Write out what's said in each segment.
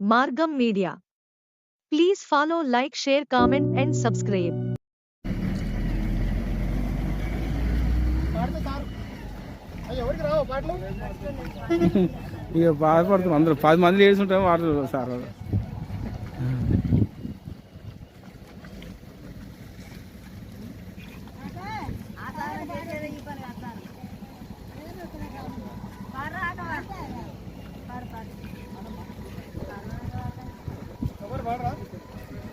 మార్గం media. Please follow like share comment and subscribe. ఇక బాధపడుతున్నాం అందరూ పది మంది చేసి ఉంటాయి వాడు సార్.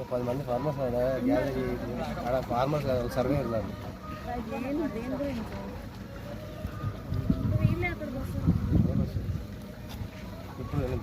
ఒక పది మంది ఫార్మర్స్ గ్యాదర్ ఆడ ఫార్మర్స్ సర్వే వెళ్ళారు ఇప్పుడు వెళ్ళి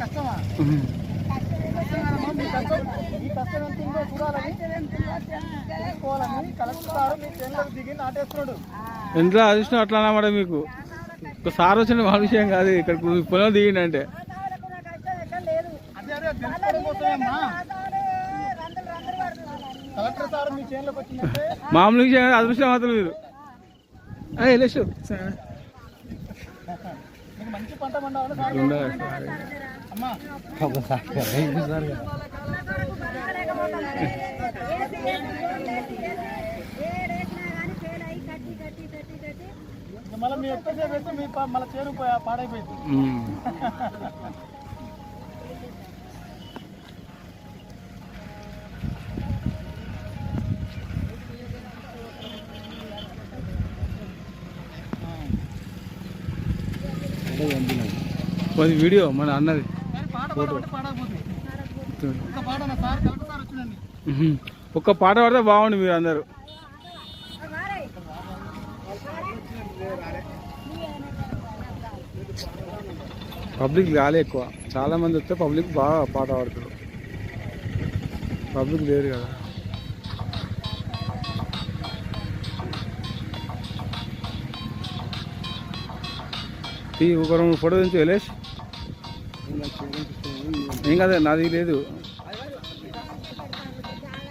కష్టమా? కష్టమేనమ్మా, మీ కష్టం. మీ కష్టం ఎంత ఉందో చూడాలని తెలుసుకోవాలని కలెక్టర్ సార్ మీ చేనులకు దిగి నాటేస్తున్నాడు. ఎంత అదృష్టం అట్లా అన్నమాట మీకు? ఒక సార్ వచ్చిన వాళ్ళ విషయం కాదు. ఇక్కడ మీ పొలం మీ చేనులకు వచ్చిందంటే మామూలు విషయం అదృష్టం మాత్రం మీరు. వెళ్ళేసు మంచి పంట పండాలని సార్ అమ్మా మళ్ళీ మీ ఎక్కువసేపు వేస్తే మీ మళ్ళీ చేను పాడైపోయింది వీడియో మన అన్నది. ఒక్క పాట పాడితే బాగుండు మీరు అందరు. పబ్లిక్ రాలే ఎక్కువ. చాలా మంది వస్తే పబ్లిక్ బాగా పాట పాడతారు. పబ్లిక్ లేరు కదా. తీ ఒక రెండు ఫోటో నుంచి వెళ్ళేసి ఏం కదా నాది లేదు.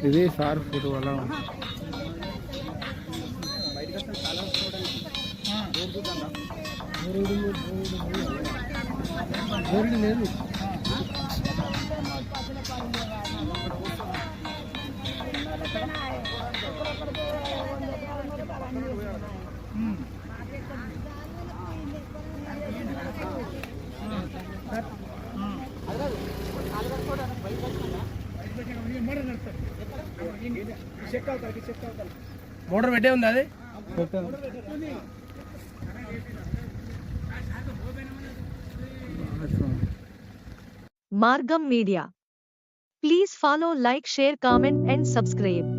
ఇది సార్ ఫోటో వల్ల. లేదు. మోటార్ పెట్టే ఉంది అది Margam Media. Please follow, like, share, comment, and subscribe.